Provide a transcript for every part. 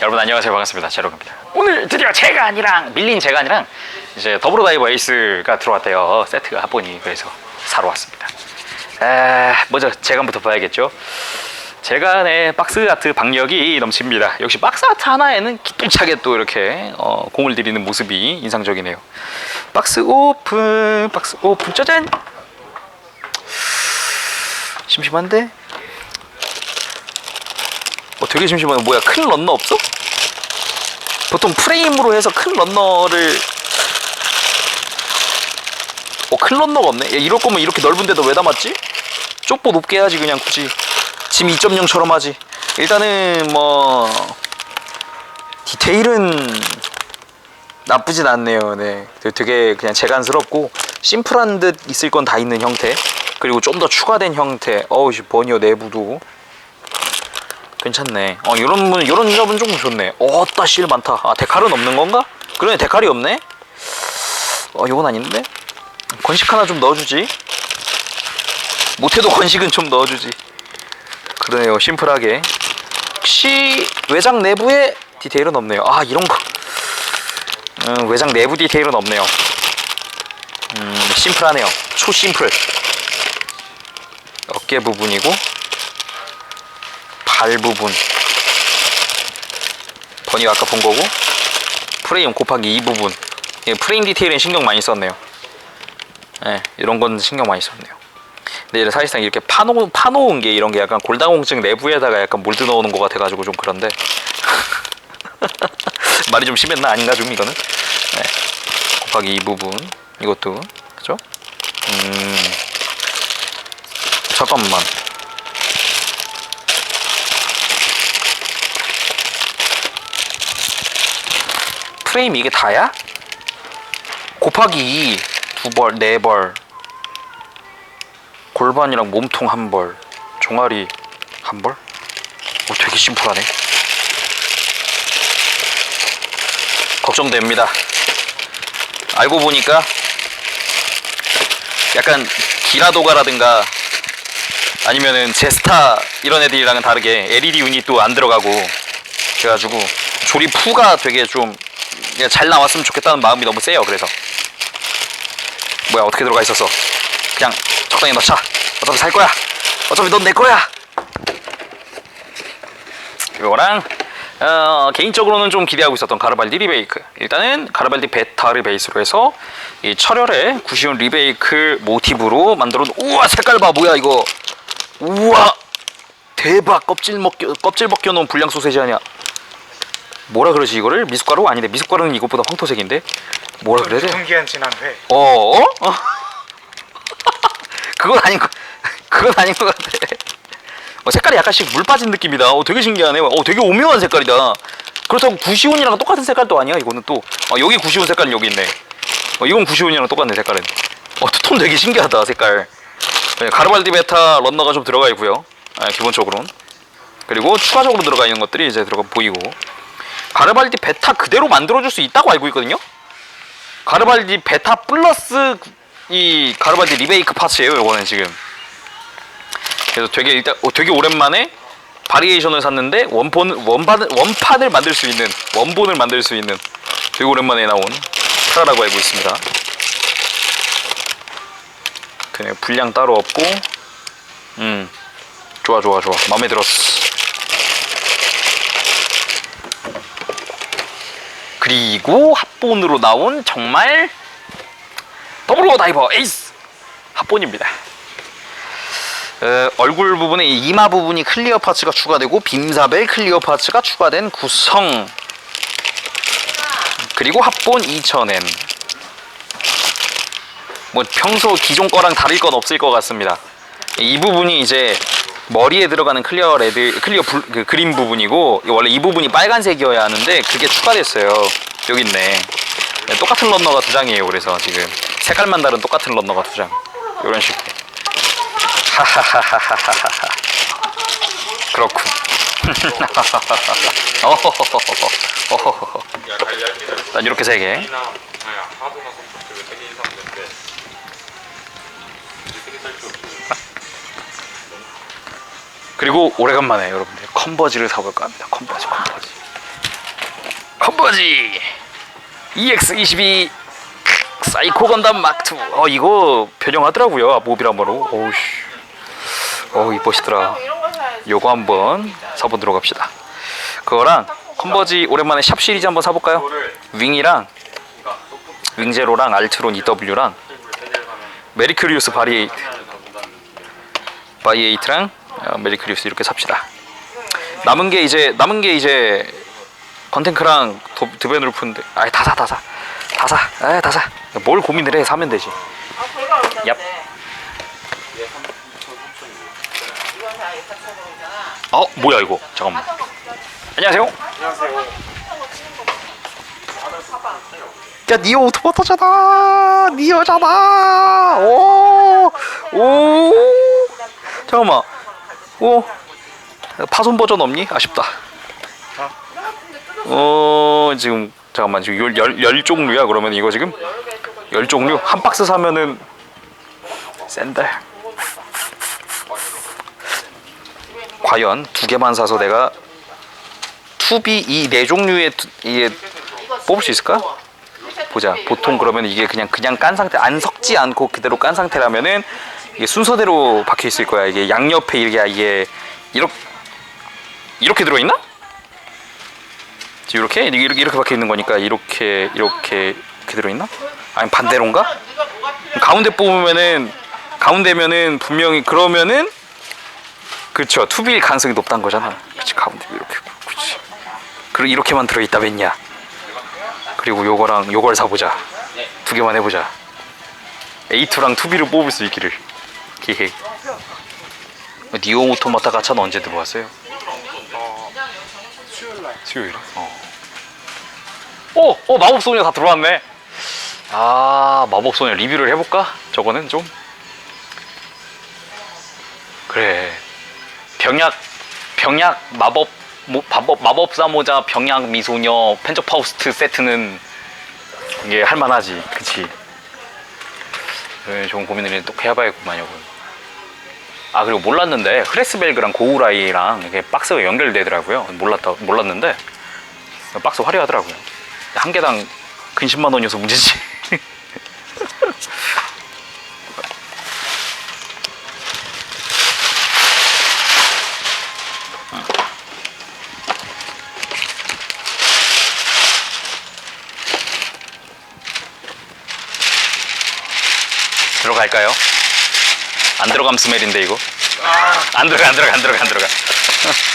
여러분 안녕하세요. 반갑습니다. 제로입니다. 오늘 드디어 제간이랑 밀린 제간이랑 이제 더블로다이버 에이스가 들어왔대요. 세트가 합본이 그래서 사러 왔습니다. 에, 먼저 제간부터 봐야겠죠? 제간의 박스 아트 박력이 넘칩니다. 역시 박스 아트 하나에는 기똥차게 또 이렇게 어, 공을 들이는 모습이 인상적이네요. 박스 오픈 박스 오픈 짜잔! 심심한데? 어, 되게 심심하네. 뭐야, 큰 런너 없어? 보통 프레임으로 해서 큰 런너를. 어, 큰 런너가 없네. 야, 이럴 거면 이렇게 넓은 데도 왜 담았지? 쪽보 높게 해야지, 그냥 굳이. 짐 2.0처럼 하지. 일단은, 뭐. 디테일은 나쁘진 않네요. 네. 되게 그냥 재간스럽고, 심플한 듯 있을 건 다 있는 형태. 그리고 좀 더 추가된 형태. 어우, 씨, 버니어 내부도. 괜찮네. 어, 이런 분, 이런 점은 좀 좋네. 어, 따실 많다. 아, 데칼은 없는 건가? 그러네, 데칼이 없네? 어, 요건 아닌데? 건식 하나 좀 넣어주지. 못해도 건식은 좀 넣어주지. 그러네요, 심플하게. 혹시 외장 내부에 디테일은 없네요. 아, 이런 거. 음, 외장 내부 디테일은 없네요. 음, 심플하네요. 초심플. 어깨 부분이고, 발 부분. 버니가 아까 본 거고 프레임 곱하기 이 부분. 예, 프레임 디테일은 신경 많이 썼네요. 예, 이런 건 신경 많이 썼네요. 근데 사실상 이렇게 파놓은, 파놓은 게 이런 게 약간 골다공증 내부에다가 약간 몰드 넣어놓은 거 같아가지고 좀 그런데. 말이 좀 심했나? 아닌가 좀 이거는? 예, 곱하기 이 부분. 이것도. 그죠? 음. 잠깐만 프레임 이게 다야? 곱하기 2 두 벌, 네 벌 골반이랑 몸통 한 벌, 종아리 한 벌? 오, 되게 심플하네. 걱정됩니다. 알고 보니까 약간 기라도가라든가 아니면은 제스타 이런 애들이랑은 다르게 LED 유닛도 안 들어가고 그래가지고 조립 후가 되게 좀 그냥 잘 나왔으면 좋겠다는 마음이 너무 세요. 그래서 뭐야 어떻게 들어가 있었어? 그냥 적당히 넣자. 어차피 살 거야. 어차피 넌 내 거야. 이거랑 어, 개인적으로는 좀 기대하고 있었던 가르발디 리베이크. 일단은 가르발디 베타를 베이스로 해서 이 철혈의 구시온 리베이크 모티브로 만들어 놓은 우와 색깔 봐 뭐야 이거 우와 대박 껍질 벗겨 껍질 벗겨 놓은 불량 소세지 아니야 뭐라 그러지 이거를 미숫가루 아닌데 미숫가루는 이것보다 황토색인데 뭐라 그래야 돼? 유통기한 지난 회. 어? 어? 어? 그건 아닌 거 그건 아닌 것 같아. 어, 색깔이 약간씩 물 빠진 느낌이다. 어, 되게 신기하네. 어, 되게 오묘한 색깔이다. 그렇다고 구시온이랑 똑같은 색깔도 아니야. 이거는 또 어, 여기 구시온 색깔은 여기 있네. 어, 이건 구시온이랑 똑같네 색깔은. 어, 톤 되게 신기하다 색깔. 네, 가르발디 베타 런너가 좀 들어가 있고요. 아, 기본적으로는. 그리고 추가적으로 들어가 있는 것들이 이제 들어가 보이고. 가르발디 베타 그대로 만들어줄 수 있다고 알고 있거든요. 가르발디 베타 플러스 이 가르발디 리베이크 파츠예요. 요거는 지금. 그래서 되게 일단 어, 되게 오랜만에 바리에이션을 샀는데 원본 원판 원판을 만들 수 있는 원본을 만들 수 있는 되게 오랜만에 나온 프라라고 알고 있습니다. 그냥 분량 따로 없고 음 좋아 좋아 좋아 마음에 들었어. 그리고 합본으로 나온 정말 더블로 다이버 에이스 합본입니다. 어, 얼굴 부분에 이 이마 부분이 클리어 파츠가 추가되고 빔사벨 클리어 파츠가 추가된 구성 그리고 합본 2000엔 뭐 평소 기존 거랑 다를 건 없을 것 같습니다. 이 부분이 이제 머리에 들어가는 클리어 레드 클리어 불, 그 그린 부분이고 원래 이 부분이 빨간색이어야 하는데 그게 추가됐어요. 여기 있네. 네, 똑같은 런너가 두 장이에요. 그래서 지금 색깔만 다른 똑같은 런너가 두 장. 이런 식으로. 하하하하하하... 그렇군. 어, 어, 어, 어허허허허허허허난 이렇게 세 개. 그리고 오래간만에 여러분들 컨버지를 사볼까 합니다. 컨버지, 컨버지. 콤버지 EX22 사이코 건담 마크 2. 어 이거 변형하더라고요 모비라머로. 오우씨. 어 이뻐시더라. 요거 한번 사보도록 합시다. 그거랑 컨버지 오랜만에 샵 시리즈 한번 사볼까요? 윙이랑 윙제로랑 알트론 EW랑 메리큐리우스 바리에이트 바이에이트랑 어, 메리큐리우스 이렇게 삽시다. 남은 게 이제 남은 게 이제 도- 드벤루프인데 아이 다사 다사 다사 에이 다사 뭘 고민을 해 사면 되지. 아, 불가 얼마인데? 얍. 이건 다 4,500원이잖아. 어 뭐야 이거 잠깐만 안녕하세요. 야 니오 오토바토잖아 니오잖아 오오 잠깐만 오 파손 버전 없니? 아쉽다. 어 지금 잠깐만 지금 열, 열, 열 종류야 그러면 이거 지금? 열 종류? 한 박스 사면은 샌들 과연 두 개만 사서 내가 투비 이 네 종류의 두- 이게 뽑을 수 있을까? 보자. 보통 그러면 이게 그냥 그냥 깐 상태 안 섞지 않고 그대로 깐 상태라면은 이게 순서대로 박혀 있을 거야. 이게 양옆에 이게 이게 이렇게 이렇게 들어 있나? 이렇게 이렇게 이렇게 박혀 있는 거니까 이렇게 이렇게 이렇게 들어 있나? 아니 반대로인가? 가운데 뽑으면은 가운데면은 분명히 그러면은 그쵸 투비일 가능성이 높다는 거잖아. 그치 가운데 이렇게 그치. 그리고 이렇게만 들어 있다 겠냐 그리고 요거랑 요걸 사보자. 두 개만 해보자. A2랑 투비를 뽑을 수 있기를. 히히. 니오 오토마타 가차는 언제 들어왔어요? 수요일에. 어. 오, 오 마법 소녀 다 들어왔네. 아 마법 소녀 리뷰를 해볼까? 저거는 좀 그래. 병약 병약 마법 모, 마법 마법사 모자 병약 미소녀 펜저 파우스트 세트는 이게 할만하지, 그치? 네, 좋은 고민을 또 해봐야겠구만 요거. 아 그리고 몰랐는데 크레스벨그랑 고우라이랑 이게 박스가 연결되더라고요. 몰랐다 몰랐는데 박스 화려하더라고요. 한 개당 근십만 원이어서 문제지. 들어갈까요? 안 들어감 스멜인데 이거. 안 들어가 안 들어가 안 들어가 안 들어가.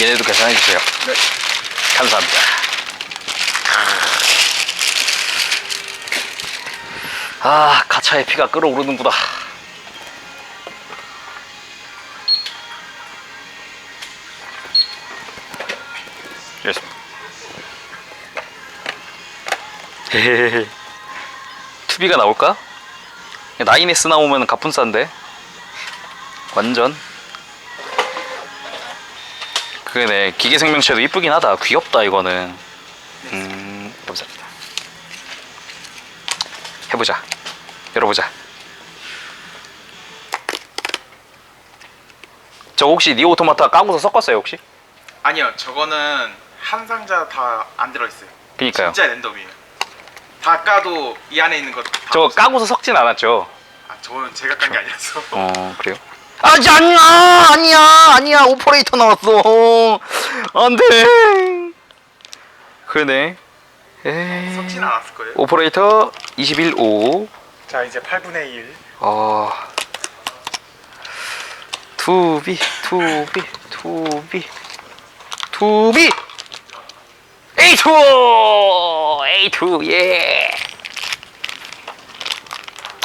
얘네도 계산해 주세요. 감사합니다. 아 가차의 피가 끓어오르는구나. 헤헤헤 투비가 나올까? 나인에스 나오면 갑분싼데 완전 그네 기계 생명체도 이쁘긴 하다 귀엽다 이거는 음 감사합니다 해보자 열어보자 저 혹시 니오 오토마타 까고서 섞었어요 혹시? 아니요, 저거는 한 상자 다 안 들어있어요. 그니까요 진짜 랜덤이에요. 다 까도 이 안에 있는 거다 저거 까고서 섞진 않았죠 아, 저는 제가 깐 게 아니라서. 어 그래요? 아 아니야 아니야 아니야. 오퍼레이터 나왔어. 안돼. 그러네. 에이. 섞진 않았을 거예요. 오퍼레이터 21오. 자, 이제 8분의 1. 어 투비 투비 투비 투비. 에이트 A2 A2 예.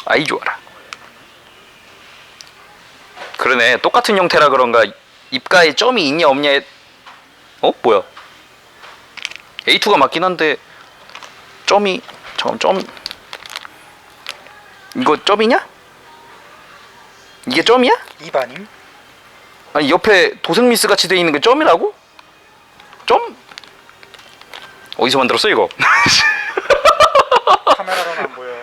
아이 좋아라 그러네 똑같은 형태라 그런가 입가에 점이 있냐 없냐에 어 뭐야 A2가 맞긴 한데 점이 잠깐 점 이거 점이냐 이게 점이야 입 아님? 아니 옆에 도색미스 같이 돼 있는 게 점이라고 점 어디서 만들었어 이거 카메라로는 안 보여.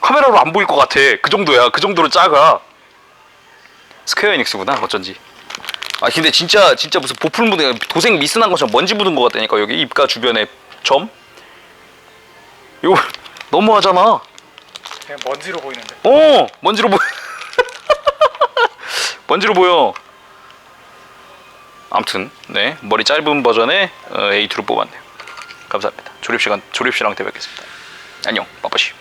카메라로 안 보일 것 같아. 그 정도야. 그 정도로 작아. 스퀘어 에닉스구나. 어쩐지. 아 근데 진짜 진짜 무슨 보풀 묻은 도색 미스난 것처럼 먼지 묻은 것 같다니까 여기 입가 주변에 점. 이거 너무하잖아. 그냥 먼지로 보이는데. 어 먼지로 보여. 먼지로 보여. 아무튼 네 머리 짧은 버전의 어, A2로 뽑았네요. 감사합니다. 조립 시간 조립 시랑 때 뵙겠습니다. 안녕 빠빠시.